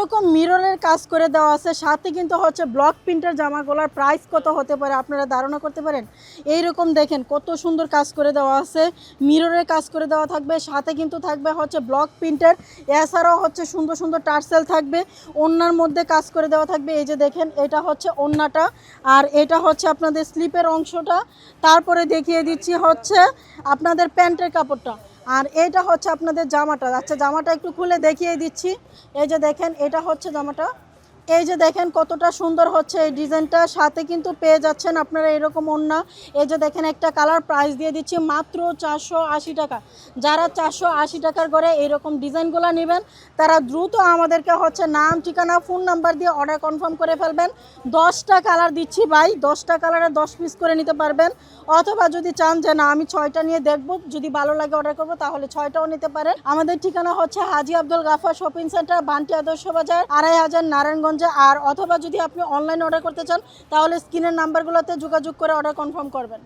এইরকম মিররের কাজ করে দেওয়া আছে, সাথে কিন্তু হচ্ছে ব্লক প্রিন্টের জামাগুলোর প্রাইস কত হতে পারে আপনারা ধারণা করতে পারেন? এই রকম দেখেন কত সুন্দর কাজ করে দেওয়া আছে মিররের কাজ করে দেওয়া থাকবে, সাথে কিন্তু থাকবে হচ্ছে ব্লক প্রিন্টের এছাড়াও হচ্ছে সুন্দর সুন্দর টার্সেল থাকবে ওন্নার মধ্যে কাজ করে দেওয়া থাকবে, এই যে দেখেন এটা হচ্ছে ওন্নাটা আর এটা হচ্ছে আপনাদের স্লিপের অংশটা, তারপরে দেখিয়ে দিচ্ছি হচ্ছে আপনাদের প্যান্টের কাপড়টা। আর এইটা হচ্ছে আপনাদের জামাটা। আচ্ছা জামাটা একটু খুলে দেখিয়ে দিচ্ছি। এই যে দেখেন, এটা হচ্ছে জামাটা। এই যে দেখেন কতটা সুন্দর হচ্ছে এই ডিজাইনটা। সাথে কিন্তু পেয়ে যাচ্ছেন আপনারা এরকম ওন্না এই যে দেখেন একটা কালার প্রাইস দিয়ে দিচ্ছি মাত্র চারশো আশি টাকা। যারা চারশো আশি টাকার করে এইরকম ডিজাইনগুলো নেবেন, তারা দ্রুত আমাদেরকে হচ্ছে নাম, ঠিকানা, ফোন নাম্বার দিয়ে অর্ডার কনফার্ম করে ফেলবেন। দশটা কালার দিচ্ছি ভাই, দশটা কালারে দশ পিস করে নিতে পারবেন। অথবা যদি চান যে না, আমি ছয়টা নিয়ে দেখব, যদি ভালো লাগে অর্ডার করব, তাহলে ছয়টাও নিতে পারেন। আমাদের ঠিকানা হচ্ছে হাজি আব্দুল গাফা শপিং সেন্টার, বান্টি আদর্শ বাজার, আড়াই হাজার নারায়ণগঞ্জে আর অথবা যদি আপনি অনলাইন অর্ডার করতে চান, তাহলে স্ক্রিনের নাম্বারগুলোতে যোগাযোগ করে অর্ডার কনফার্ম করবেন।